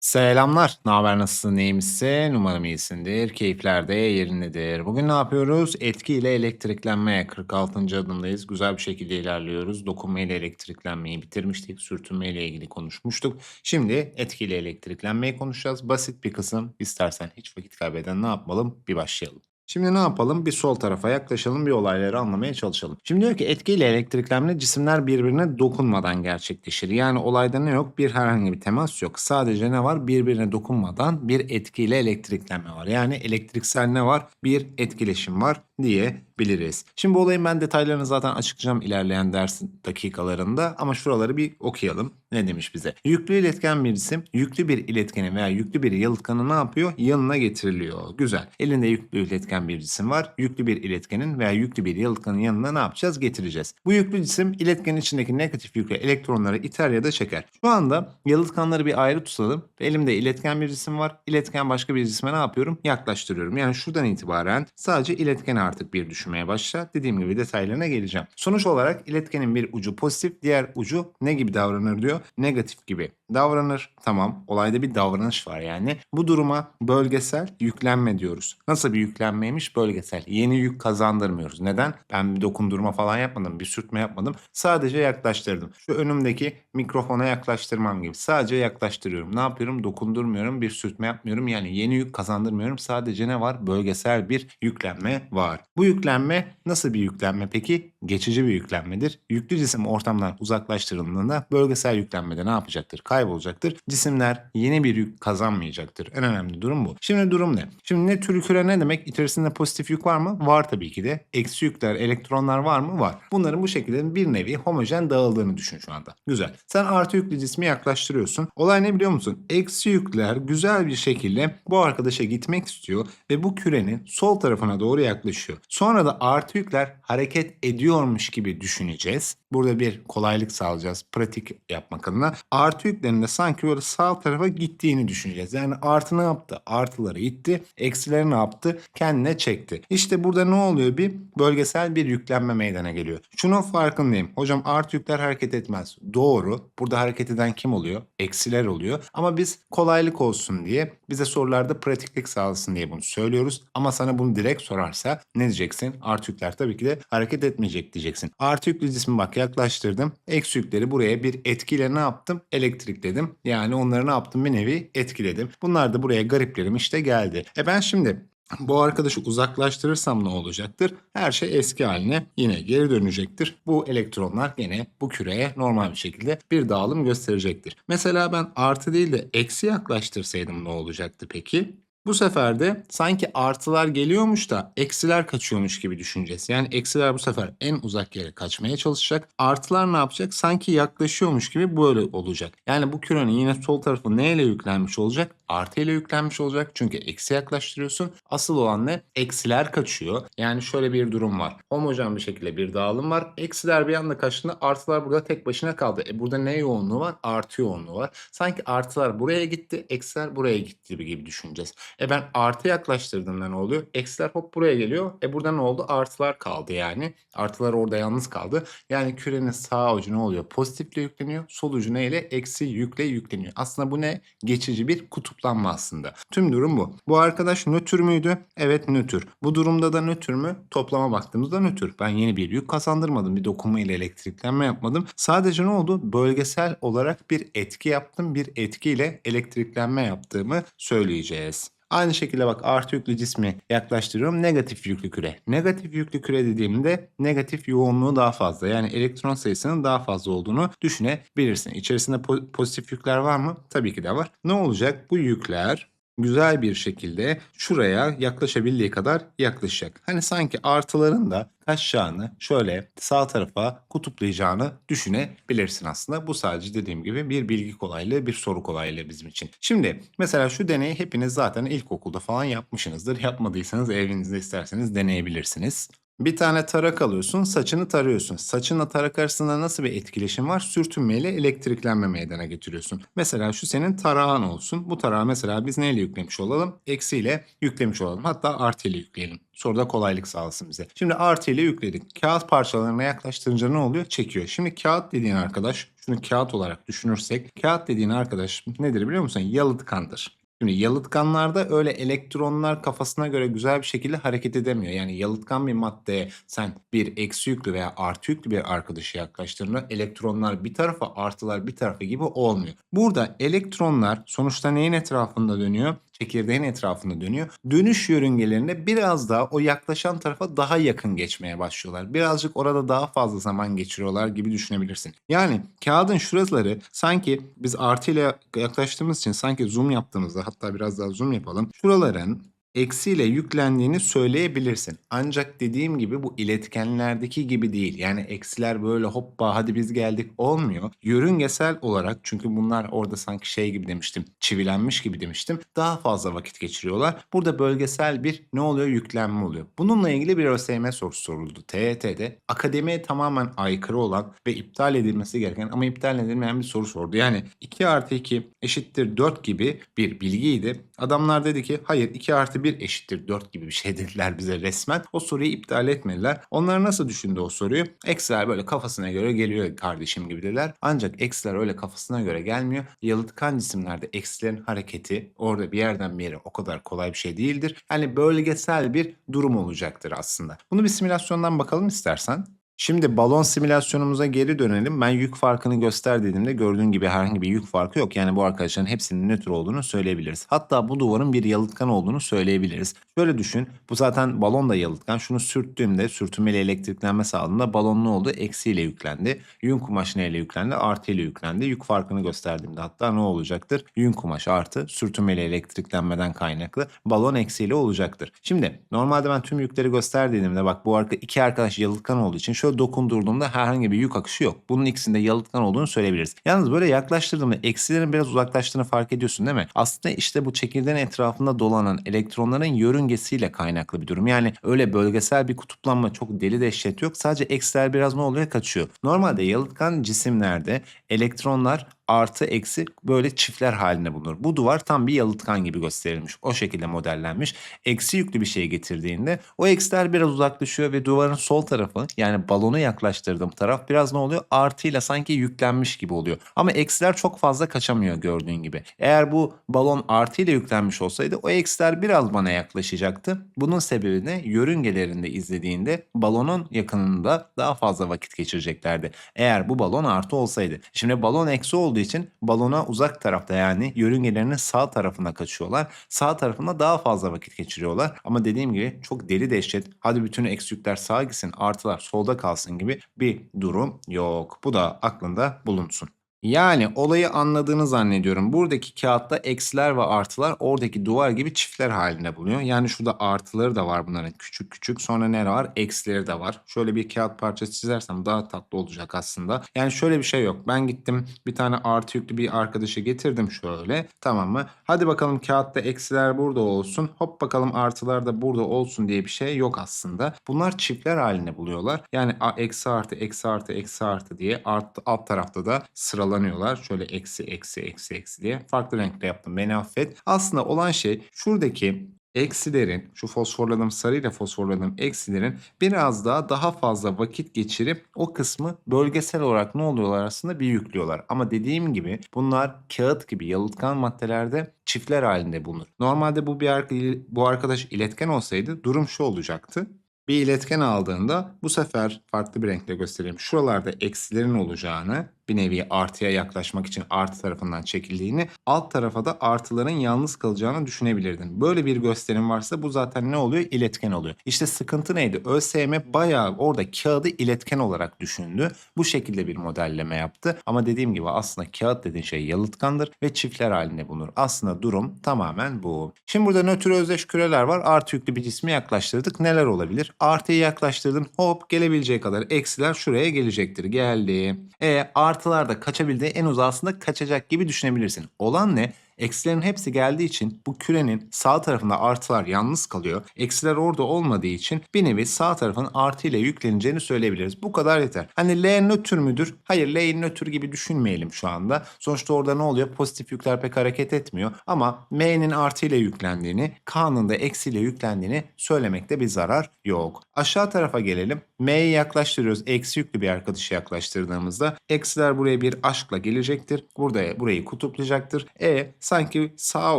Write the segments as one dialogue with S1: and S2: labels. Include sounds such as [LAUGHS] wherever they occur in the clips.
S1: Selamlar. Ne haber? Nasılsın? İyi misin? Umarım iyisindir. Keyifler de yerindedir. Bugün ne yapıyoruz? Etki ile elektriklenme. 46. adımdayız. Güzel bir şekilde ilerliyoruz. Dokunma ile elektriklenmeyi bitirmiştik. Sürtünme ile ilgili konuşmuştuk. Şimdi etki ile elektriklenmeyi konuşacağız. Basit bir kısım. İstersen hiç vakit kaybeden ne yapalım? Bir başlayalım. Şimdi ne yapalım? Bir sol tarafa yaklaşalım, bir olayları anlamaya çalışalım. Şimdi diyor ki etkiyle elektriklenme cisimler birbirine dokunmadan gerçekleşir. Yani olayda ne yok? Bir herhangi bir temas yok. Sadece ne var? Birbirine dokunmadan bir etkiyle elektriklenme var. Yani elektriksel ne var? Bir etkileşim var diyebiliriz. Şimdi bu olayın ben detaylarını zaten açıklayacağım ilerleyen ders dakikalarında ama şuraları bir okuyalım. Ne demiş bize? Yüklü iletken bir cisim yüklü bir iletkeni veya yüklü bir yalıtkanı ne yapıyor? Yanına getiriliyor. Güzel. Elinde yüklü iletken bir cisim var. Yüklü bir iletkenin veya yüklü bir yalıtkanın yanına ne yapacağız? Getireceğiz. Bu yüklü cisim iletkenin içindeki negatif yüklü elektronları iter ya da çeker. Şu anda yalıtkanları bir ayrı tutalım. Elimde iletken bir cisim var. İletken başka bir cisme ne yapıyorum? Yaklaştırıyorum. Yani şuradan itibaren sadece iletkeni artık bir düşünmeye başla. Dediğim gibi detaylarına geleceğim. Sonuç olarak iletkenin bir ucu pozitif, diğer ucu ne gibi davranır diyor? Negatif gibi davranır. Tamam. Olayda bir davranış var yani. Bu duruma bölgesel yüklenme diyoruz. Nasıl bir yüklenmeymiş? Bölgesel. Yeni yük kazandırmıyoruz. Neden? Ben bir dokundurma falan yapmadım. Bir sürtme yapmadım. Sadece yaklaştırdım. Şu önümdeki mikrofona yaklaştırmam gibi. Sadece yaklaştırıyorum. Ne yapıyorum? Dokundurmuyorum. Bir sürtme yapmıyorum. Yani yeni yük kazandırmıyorum. Sadece ne var? Bölgesel bir yüklenme var. Bu yüklenme nasıl bir yüklenme peki? Geçici bir yüklenmedir. Yüklü cisim ortamdan uzaklaştırıldığında bölgesel yüklenmede ne yapacaktır? Kaybolacaktır. Cisimler yeni bir yük kazanmayacaktır. En önemli durum bu. Şimdi durum ne? Şimdi ne tür küre ne demek? İçerisinde pozitif yük var mı? Var tabii ki de. Eksi yükler, elektronlar var mı? Var. Bunların bu şekilde bir nevi homojen dağıldığını düşün şu anda. Güzel. Sen artı yüklü cismi yaklaştırıyorsun. Olay ne biliyor musun? Eksi yükler güzel bir şekilde bu arkadaşa gitmek istiyor ve bu kürenin sol tarafına doğru yaklaşıyor. Sonra da artı yükler hareket ediyormuş gibi düşüneceğiz. Burada bir kolaylık sağlayacağız pratik yapmak adına. Artı yüklerin de sanki böyle sağ tarafa gittiğini düşüneceğiz. Yani artı ne yaptı? Artıları itti. Eksileri ne yaptı? Kendine çekti. İşte burada ne oluyor? Bir bölgesel bir yüklenme meydana geliyor. Şunun farkındayım. Hocam artı yükler hareket etmez. Doğru. Burada hareket eden kim oluyor? Eksiler oluyor. Ama biz kolaylık olsun diye bize sorularda pratiklik sağlasın diye bunu söylüyoruz. Ama sana bunu direkt sorarsa ne diyeceksin? Artı yükler tabii ki de hareket etmeyecek diyeceksin. Artı yüklü cismi bak yaklaştırdım. Eksi yükleri buraya bir etkiyle ne yaptım? Elektrikledim. Yani onları ne yaptım? Bir nevi etkiledim. Bunlar da buraya gariplerim işte geldi. E ben şimdi bu arkadaşı uzaklaştırırsam ne olacaktır? Her şey eski haline yine geri dönecektir. Bu elektronlar yine bu küreye normal bir şekilde bir dağılım gösterecektir. Mesela ben artı değil de eksi yaklaştırsaydım ne olacaktı peki? Bu sefer de sanki artılar geliyormuş da eksiler kaçıyormuş gibi düşüneceğiz. Yani eksiler bu sefer en uzak yere kaçmaya çalışacak. Artılar ne yapacak? Sanki yaklaşıyormuş gibi böyle olacak. Yani bu kürenin yine sol tarafı neyle yüklenmiş olacak? Artı ile yüklenmiş olacak. Çünkü eksi yaklaştırıyorsun. Asıl olan ne? Eksiler kaçıyor. Yani şöyle bir durum var. Homojen bir şekilde bir dağılım var. Eksiler bir anda kaçtığında artılar burada tek başına kaldı. E burada ne yoğunluğu var? Artı yoğunluğu var. Sanki artılar buraya gitti, eksiler buraya gitti gibi düşüneceğiz. E ben artı yaklaştırdığımda ne oluyor? Eksiler hop buraya geliyor. E burada ne oldu? Artılar kaldı yani. Artılar orada yalnız kaldı. Yani kürenin sağ ucu ne oluyor? Pozitifle yükleniyor. Sol ucu neyle? Eksi yükle yükleniyor. Aslında bu ne? Geçici bir kutuplanma aslında. Tüm durum bu. Bu arkadaş nötr müydü? Evet nötr. Bu durumda da nötr mü? Toplama baktığımızda nötr. Ben yeni bir yük kazandırmadım. Bir dokunma ile elektriklenme yapmadım. Sadece ne oldu? Bölgesel olarak bir etki yaptım. Bir etkiyle elektriklenme yaptığımı söyleyeceğiz. Aynı şekilde bak artı yüklü cismi yaklaştırıyorum. Negatif yüklü küre. Negatif yüklü küre dediğimde negatif yoğunluğu daha fazla. Yani elektron sayısının daha fazla olduğunu düşünebilirsin. İçerisinde po- pozitif yükler var mı? Tabii ki de var. Ne olacak? Bu yükler güzel bir şekilde şuraya yaklaşabildiği kadar yaklaşacak. Hani sanki artıların da kaçacağını şöyle sağ tarafa kutuplayacağını düşünebilirsin aslında. Bu sadece dediğim gibi bir bilgi kolaylığı, bir soru kolaylığı bizim için. Şimdi mesela şu deneyi hepiniz zaten ilkokulda falan yapmışsınızdır. Yapmadıysanız evinizde isterseniz deneyebilirsiniz. Bir tane tarak alıyorsun, saçını tarıyorsun. Saçınla tarak arasında nasıl bir etkileşim var? Sürtünmeyle elektriklenme meydana getiriyorsun. Mesela şu senin tarağın olsun. Bu tarağı mesela biz neyle yüklemiş olalım? Eksiyle yüklemiş olalım. Hatta artı ile yükleyelim. Soruda kolaylık sağlasın bize. Şimdi artı ile yükledik. Kağıt parçalarına yaklaştırınca ne oluyor? Çekiyor. Şimdi kağıt dediğin arkadaş şunu kağıt olarak düşünürsek kağıt dediğin arkadaş nedir biliyor musun? Yalıtkandır. Şimdi yalıtkanlarda öyle elektronlar kafasına göre güzel bir şekilde hareket edemiyor. Yani yalıtkan bir maddeye sen bir eksi yüklü veya artı yüklü bir arkadaşı yaklaştırdığında elektronlar bir tarafa artılar bir tarafa gibi olmuyor. Burada elektronlar sonuçta neyin etrafında dönüyor? Çekirdeğin etrafında dönüyor. Dönüş yörüngelerinde biraz daha o yaklaşan tarafa daha yakın geçmeye başlıyorlar. Birazcık orada daha fazla zaman geçiriyorlar gibi düşünebilirsin. Yani kağıdın şuraları sanki biz artı ile yaklaştığımız için sanki zoom yaptığımızda hatta biraz daha zoom yapalım. Şuraların eksiyle yüklendiğini söyleyebilirsin. Ancak dediğim gibi bu iletkenlerdeki gibi değil. Yani eksiler böyle hoppa hadi biz geldik olmuyor. Yörüngesel olarak çünkü bunlar orada sanki şey gibi demiştim. Çivilenmiş gibi demiştim. Daha fazla vakit geçiriyorlar. Burada bölgesel bir ne oluyor? Yüklenme oluyor. Bununla ilgili bir ÖSYM sorusu soruldu. TYT'de akademiye tamamen aykırı olan ve iptal edilmesi gereken ama iptal edilmeyen bir soru sordu. Yani 2 artı 2 eşittir 4 gibi bir bilgiydi. Adamlar dedi ki hayır 2 artı 1 eşittir 4 gibi bir şey [LAUGHS] dediler bize resmen. O soruyu iptal etmediler. Onlar nasıl düşündü o soruyu? Eksiler böyle kafasına göre geliyor kardeşim gibi dediler. Ancak eksiler öyle kafasına göre gelmiyor. Yalıtkan cisimlerde eksilerin hareketi orada bir yerden bir yere o kadar kolay bir şey değildir. Yani bölgesel bir durum olacaktır aslında. Bunu bir simülasyondan bakalım istersen. Şimdi balon simülasyonumuza geri dönelim. Ben yük farkını göster dediğimde gördüğün gibi herhangi bir yük farkı yok. Yani bu arkadaşların hepsinin nötr olduğunu söyleyebiliriz. Hatta bu duvarın bir yalıtkan olduğunu söyleyebiliriz. Şöyle düşün. Bu zaten balon da yalıtkan. Şunu sürttüğümde sürtünmeli elektriklenme sağladığında balon ne oldu? Eksiyle yüklendi. Yün kumaş neyle yüklendi? Artı ile yüklendi. Yük farkını gösterdiğimde hatta ne olacaktır? Yün kumaş artı sürtünmeli elektriklenmeden kaynaklı balon eksiyle olacaktır. Şimdi normalde ben tüm yükleri göster dediğimde bak bu arka iki arkadaş yalıtkan olduğu için şöyle dokundurduğumda herhangi bir yük akışı yok. Bunun ikisinde yalıtkan olduğunu söyleyebiliriz. Yalnız böyle yaklaştırdığımda eksilerin biraz uzaklaştığını fark ediyorsun değil mi? Aslında işte bu çekirdeğin etrafında dolanan elektronların yörüngesiyle kaynaklı bir durum. Yani öyle bölgesel bir kutuplanma çok deli dehşet yok. Sadece eksiler biraz ne oluyor kaçıyor. Normalde yalıtkan cisimlerde elektronlar artı eksi böyle çiftler halinde bulunur. Bu duvar tam bir yalıtkan gibi gösterilmiş. O şekilde modellenmiş. Eksi yüklü bir şey getirdiğinde o eksiler biraz uzaklaşıyor ve duvarın sol tarafı yani balonu yaklaştırdığım taraf biraz ne oluyor? Artıyla sanki yüklenmiş gibi oluyor. Ama eksiler çok fazla kaçamıyor gördüğün gibi. Eğer bu balon artıyla yüklenmiş olsaydı o eksiler biraz bana yaklaşacaktı. Bunun sebebi de yörüngelerinde izlediğinde balonun yakınında daha fazla vakit geçireceklerdi. Eğer bu balon artı olsaydı. Şimdi balon eksi olduğu için balona uzak tarafta yani yörüngelerinin sağ tarafına kaçıyorlar. Sağ tarafında daha fazla vakit geçiriyorlar. Ama dediğim gibi çok deli dehşet. Hadi bütün eksi yükler sağa gitsin artılar solda kalsın gibi bir durum yok. Bu da aklında bulunsun. Yani olayı anladığını zannediyorum. Buradaki kağıtta eksiler ve artılar oradaki duvar gibi çiftler halinde bulunuyor. Yani şurada artıları da var bunların küçük küçük. Sonra ne var? Eksileri de var. Şöyle bir kağıt parçası çizersem daha tatlı olacak aslında. Yani şöyle bir şey yok. Ben gittim bir tane artı yüklü bir arkadaşı getirdim şöyle. Tamam mı? Hadi bakalım kağıtta eksiler burada olsun. Hop bakalım artılar da burada olsun diye bir şey yok aslında. Bunlar çiftler halinde buluyorlar. Yani eksi artı eksi artı eksi artı diye alt, alt tarafta da sıralı sıralanıyorlar. Şöyle eksi eksi eksi eksi diye. Farklı renkte yaptım beni affet. Aslında olan şey şuradaki eksilerin şu fosforladığım sarıyla fosforladığım eksilerin biraz daha daha fazla vakit geçirip o kısmı bölgesel olarak ne oluyorlar aslında bir yüklüyorlar. Ama dediğim gibi bunlar kağıt gibi yalıtkan maddelerde çiftler halinde bulunur. Normalde bu bir bu arkadaş iletken olsaydı durum şu olacaktı bir iletken aldığında bu sefer farklı bir renkle göstereyim. Şuralarda eksilerin olacağını bir nevi artıya yaklaşmak için artı tarafından çekildiğini, alt tarafa da artıların yalnız kalacağını düşünebilirdin. Böyle bir gösterim varsa bu zaten ne oluyor? İletken oluyor. İşte sıkıntı neydi? ÖSYM bayağı orada kağıdı iletken olarak düşündü. Bu şekilde bir modelleme yaptı. Ama dediğim gibi aslında kağıt dediğin şey yalıtkandır ve çiftler halinde bulunur. Aslında durum tamamen bu. Şimdi burada nötr özdeş küreler var. Artı yüklü bir cismi yaklaştırdık. Neler olabilir? Artıyı yaklaştırdın. Hop gelebileceği kadar eksiler şuraya gelecektir. Geldi. E artı artılar da kaçabildiği en uzasında kaçacak gibi düşünebilirsin. Olan ne? Eksilerin hepsi geldiği için bu kürenin sağ tarafında artılar yalnız kalıyor. Eksiler orada olmadığı için bir nevi sağ tarafın artı ile yükleneceğini söyleyebiliriz. Bu kadar yeter. Hani L nötr müdür? Hayır L'yi nötr gibi düşünmeyelim şu anda. Sonuçta orada ne oluyor? Pozitif yükler pek hareket etmiyor. Ama M'nin artı ile yüklendiğini, K'nın da eksi ile yüklendiğini söylemekte bir zarar yok. Aşağı tarafa gelelim. M'yi yaklaştırıyoruz. Eksi yüklü bir arkadaşı yaklaştırdığımızda eksiler buraya bir aşkla gelecektir. Burada burayı kutuplayacaktır. E sanki sağ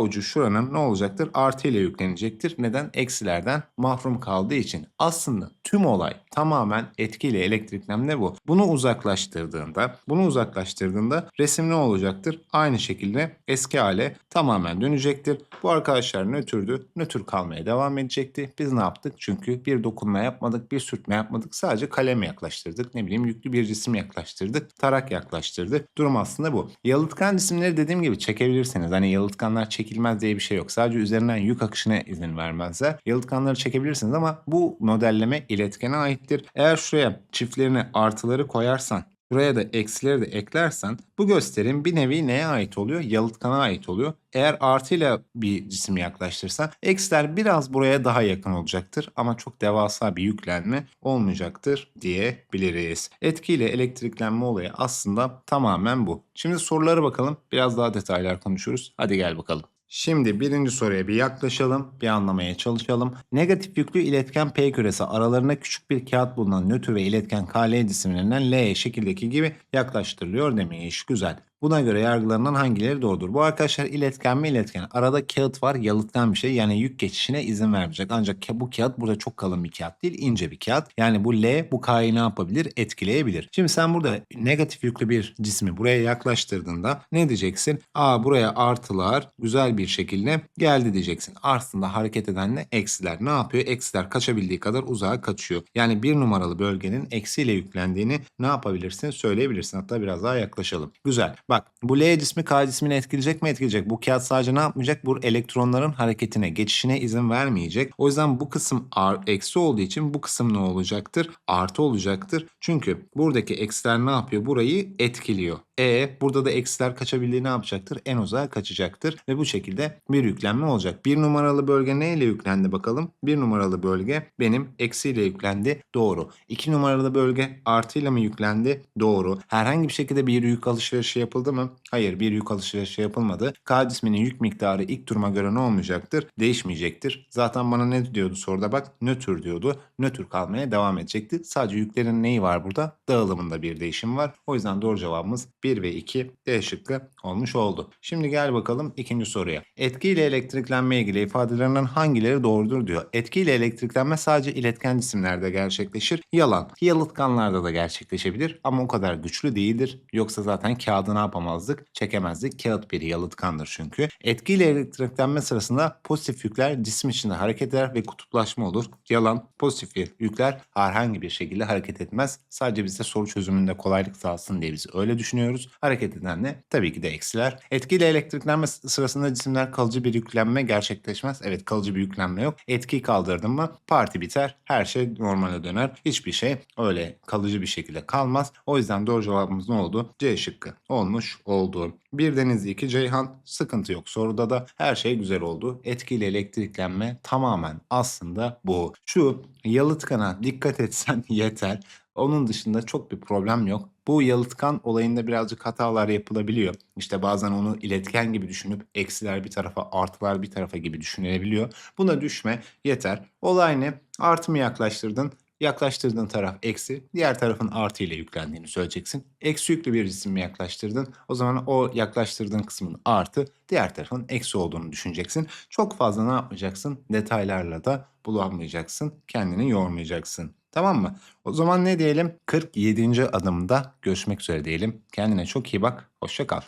S1: ucu şuranın ne olacaktır? Artı ile yüklenecektir. Neden? Eksilerden mahrum kaldığı için. Aslında tüm olay tamamen etkiyle elektriklemde bu. Bunu uzaklaştırdığında, bunu uzaklaştırdığında resim ne olacaktır? Aynı şekilde eski hale tamamen dönecektir. Bu arkadaşlar nötrdü. Nötr kalmaya devam edecekti. Biz ne yaptık? Çünkü bir dokunma yapmadık, bir sürtme yapmadık. Sadece kalem yaklaştırdık. Ne bileyim yüklü bir cisim yaklaştırdık. Tarak yaklaştırdık. Durum aslında bu. Yalıtkan cisimleri dediğim gibi çekebilirsiniz. Hani yalıtkanlar çekilmez diye bir şey yok. Sadece üzerinden yük akışına izin vermezler. Yalıtkanları çekebilirsiniz ama bu modelleme iletkene aittir. Eğer şuraya çiftlerini artıları koyarsan Buraya da eksileri de eklersen bu gösterim bir nevi neye ait oluyor? Yalıtkana ait oluyor. Eğer artıyla bir cisimi yaklaştırırsan eksiler biraz buraya daha yakın olacaktır ama çok devasa bir yüklenme olmayacaktır diyebiliriz. Etkiyle elektriklenme olayı aslında tamamen bu. Şimdi sorulara bakalım. Biraz daha detaylar konuşuruz. Hadi gel bakalım. Şimdi birinci soruya bir yaklaşalım, bir anlamaya çalışalım. Negatif yüklü iletken P küresi aralarında küçük bir kağıt bulunan nötr ve iletken KL cisimlerinden L şekildeki gibi yaklaştırılıyor demiş. Güzel. Buna göre yargılarından hangileri doğrudur? Bu arkadaşlar iletken mi iletken? Arada kağıt var yalıtkan bir şey yani yük geçişine izin vermeyecek. Ancak bu kağıt burada çok kalın bir kağıt değil ince bir kağıt. Yani bu L bu K'yı ne yapabilir? Etkileyebilir. Şimdi sen burada negatif yüklü bir cismi buraya yaklaştırdığında ne diyeceksin? Aa buraya artılar güzel bir şekilde geldi diyeceksin. Aslında hareket eden ne? Eksiler. Ne yapıyor? Eksiler kaçabildiği kadar uzağa kaçıyor. Yani bir numaralı bölgenin eksiyle yüklendiğini ne yapabilirsin? Söyleyebilirsin. Hatta biraz daha yaklaşalım. Güzel. Bak bu L cismi K cismini etkileyecek mi etkileyecek? Bu kağıt sadece ne yapmayacak? Bu elektronların hareketine, geçişine izin vermeyecek. O yüzden bu kısım eksi olduğu için bu kısım ne olacaktır? Artı olacaktır. Çünkü buradaki eksiler ne yapıyor? Burayı etkiliyor. E burada da eksiler kaçabildiği ne yapacaktır? En uzağa kaçacaktır ve bu şekilde bir yüklenme olacak. Bir numaralı bölge neyle yüklendi bakalım? Bir numaralı bölge benim eksiyle yüklendi. Doğru. İki numaralı bölge artıyla mı yüklendi? Doğru. Herhangi bir şekilde bir yük alışverişi yapıldı mı? Hayır bir yük alışverişi yapılmadı. K cisminin yük miktarı ilk duruma göre ne olmayacaktır? Değişmeyecektir. Zaten bana ne diyordu soruda bak? Nötr diyordu. Nötr kalmaya devam edecekti. Sadece yüklerin neyi var burada? Dağılımında bir değişim var. O yüzden doğru cevabımız 1 ve 2 D şıkkı olmuş oldu. Şimdi gel bakalım ikinci soruya. Etki ile elektriklenme ilgili ifadelerinden hangileri doğrudur diyor. Etki ile elektriklenme sadece iletken cisimlerde gerçekleşir. Yalan. Yalıtkanlarda da gerçekleşebilir ama o kadar güçlü değildir. Yoksa zaten kağıdı ne yapamazdık? Çekemezdik. Kağıt bir yalıtkandır çünkü. Etki ile elektriklenme sırasında pozitif yükler cisim içinde hareket eder ve kutuplaşma olur. Yalan. Pozitif yükler herhangi bir şekilde hareket etmez. Sadece bize soru çözümünde kolaylık sağlasın diye biz öyle düşünüyoruz. Hareket eden ne? Tabii ki de eksiler. Etkiyle elektriklenme sırasında cisimler kalıcı bir yüklenme gerçekleşmez. Evet kalıcı bir yüklenme yok. Etki kaldırdın mı parti biter. Her şey normale döner. Hiçbir şey öyle kalıcı bir şekilde kalmaz. O yüzden doğru cevabımız ne oldu? C şıkkı olmuş oldu. Bir Denizli iki Ceyhan sıkıntı yok. Soruda da her şey güzel oldu. Etkiyle elektriklenme tamamen aslında bu. Şu yalıtkana dikkat etsen [LAUGHS] yeter. Onun dışında çok bir problem yok. Bu yalıtkan olayında birazcık hatalar yapılabiliyor. İşte bazen onu iletken gibi düşünüp eksiler bir tarafa artılar bir tarafa gibi düşünülebiliyor. Buna düşme yeter. Olay ne? Artı mı yaklaştırdın? Yaklaştırdığın taraf eksi, diğer tarafın artı ile yüklendiğini söyleyeceksin. Eksi yüklü bir cisim yaklaştırdın? O zaman o yaklaştırdığın kısmın artı, diğer tarafın eksi olduğunu düşüneceksin. Çok fazla ne yapmayacaksın? Detaylarla da bulanmayacaksın. Kendini yormayacaksın. Tamam mı? O zaman ne diyelim? 47. adımda görüşmek üzere diyelim. Kendine çok iyi bak. Hoşça kal.